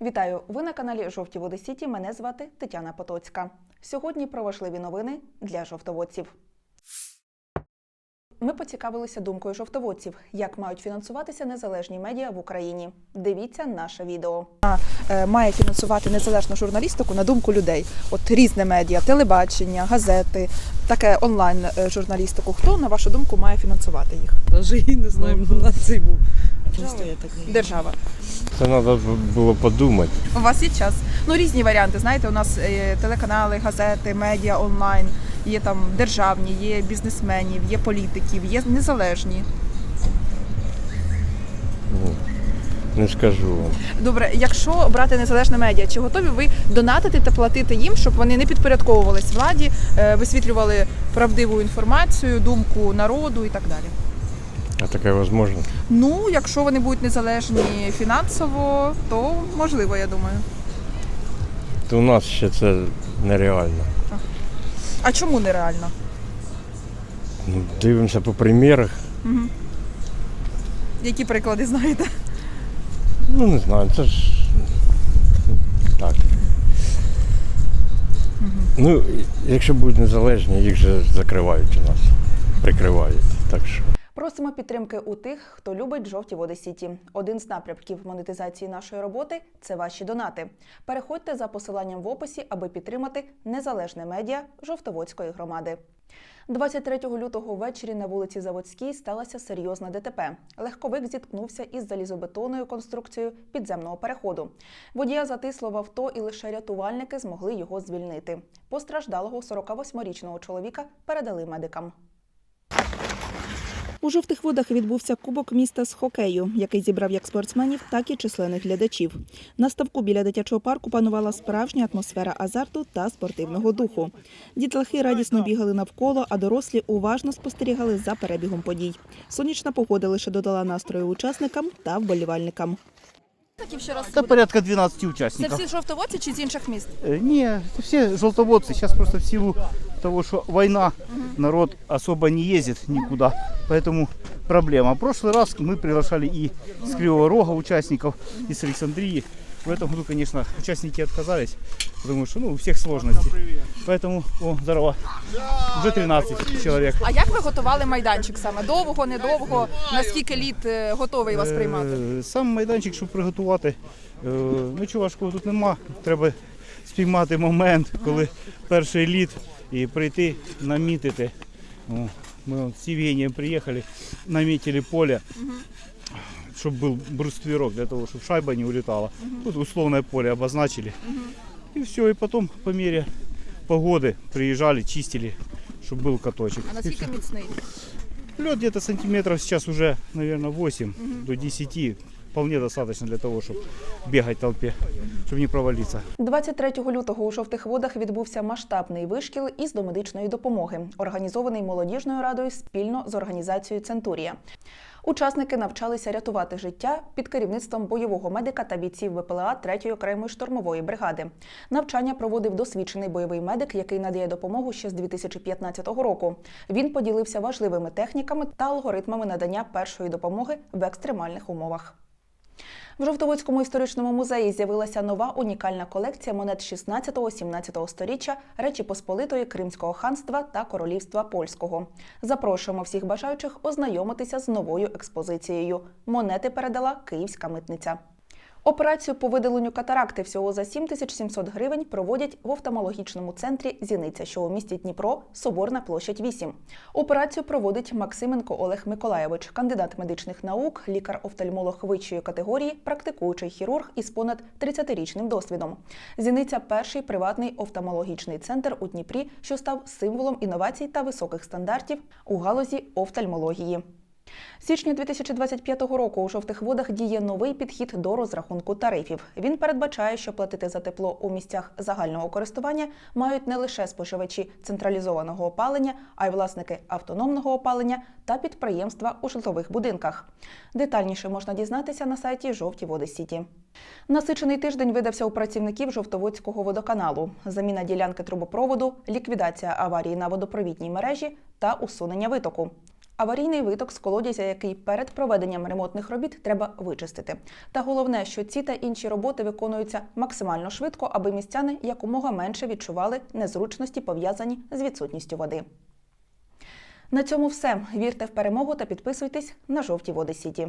Вітаю! Ви на каналі Жовті Води Сіті. Мене звати Тетяна Потоцька. Сьогодні про важливі новини для жовтоводців. Ми поцікавилися думкою жовтоводців, як мають фінансуватися незалежні медіа в Україні. Дивіться наше відео. е, має фінансувати незалежну журналістику на думку людей. От різне медіа, телебачення, газети, таке онлайн е, журналістику. Хто на вашу думку має фінансувати їх? Даже і не знаю, на цей був. Просто я так не Держава. Це треба було подумати. У вас є час. Ну різні варіанти. Знаєте, у нас е, телеканали, газети, медіа онлайн. Є там державні, є бізнесменів, є політиків, є незалежні. Ну, Не скажу вам. Добре, якщо брати незалежне медіа, чи готові ви донатити та платити їм, щоб вони не підпорядковувались владі, е, висвітлювали правдиву інформацію, думку народу і так далі? А таке можливо. Ну, якщо вони будуть незалежні фінансово, то можливо, я думаю. То у нас ще це нереально. А чому нереально? Ну, Дивимося по примірах. Які приклади знаєте? Ну не знаю, це ж так. Ну, якщо будуть незалежні, їх же закривають у нас, прикривають. Так що. Просимо підтримки у тих, хто любить жовті води Сіті. Один з напрямків монетизації нашої роботи це ваші донати. Переходьте за посиланням в описі, аби підтримати незалежне медіа Жовтоводської громади. 23 лютого ввечері на вулиці Заводській сталася серйозна ДТП. Легковик зіткнувся із залізобетонною конструкцією підземного переходу. Водія затисло в авто, і лише рятувальники змогли його звільнити. Постраждалого 48-річного чоловіка передали медикам. У жовтих водах відбувся кубок міста з хокею, який зібрав як спортсменів, так і численних глядачів. На ставку біля дитячого парку панувала справжня атмосфера азарту та спортивного духу. Дітлахи радісно бігали навколо, а дорослі уважно спостерігали за перебігом подій. Сонячна погода лише додала настрою учасникам та вболівальникам. Это порядка 12 Це участников. всі жовтоводці чи з інших міст? Э, Не, это все желтоводцы. Сейчас просто в силу того, что война, народ особо не ездит никуда. Поэтому проблема. В прошлый раз мы приглашали и с Кривого Рога участников, и с Александрии. В этом году, конечно, участники отказались, потому что ну, у всех сложности. Поэтому, о, здорово, уже 13 человек. А як ви готували майданчик саме? Довго, недовго? Наскільки літ е, готовий вас приймати? Е, Сам майданчик, щоб приготувати. е, Нічого важкого тут нема. Треба спіймати момент, коли перший лід і прийти намітити. О, Ми от з Євгенієм приїхали, намітили поле, щоб був бруствірок для того, щоб шайба не улітала. Тут условне поле обозначили. І все, і потім по мірі погоди приїжджали, чистили, щоб був каточок. А І наскільки міцний? Лед где-то сантиметров сейчас уже, наверное, 8 до 10. Вполне достаточно для того, чтобы бегать в толпе, чтобы не провалиться. 23 лютого у жовтих водах відбувся масштабний вишкіл із домедичної допомоги, організований молодіжною радою спільно з організацією Центурія. Учасники навчалися рятувати життя під керівництвом бойового медика та бійців ВПЛА 3-ї окремої штурмової бригади. Навчання проводив досвідчений бойовий медик, який надає допомогу ще з 2015 року. Він поділився важливими техніками та алгоритмами надання першої допомоги в екстремальних умовах. В Жовтоводському історичному музеї з'явилася нова унікальна колекція монет 16-17 століття Речі Посполитої Кримського ханства та Королівства Польського. Запрошуємо всіх бажаючих ознайомитися з новою експозицією. Монети передала Київська митниця. Операцію по видаленню катаракти всього за 7700 гривень проводять в офтальмологічному центрі Зіниця, що у місті Дніпро, Соборна площадь 8. Операцію проводить Максименко Олег Миколаєвич, кандидат медичних наук, лікар-офтальмолог вищої категорії, практикуючий хірург із понад 30-річним досвідом. Зіниця перший приватний офтальмологічний центр у Дніпрі, що став символом інновацій та високих стандартів у галузі офтальмології. З Січня 2025 року у жовтих водах діє новий підхід до розрахунку тарифів. Він передбачає, що платити за тепло у місцях загального користування мають не лише споживачі централізованого опалення, а й власники автономного опалення та підприємства у житлових будинках. Детальніше можна дізнатися на сайті Жовті Води Сіті. Насичений тиждень видався у працівників Жовтоводського водоканалу. Заміна ділянки трубопроводу, ліквідація аварії на водопровідній мережі та усунення витоку. Аварійний виток з колодязя, який перед проведенням ремонтних робіт треба вичистити. Та головне, що ці та інші роботи виконуються максимально швидко, аби містяни якомога менше відчували незручності, пов'язані з відсутністю води. На цьому все. Вірте в перемогу та підписуйтесь на жовті води Сіті.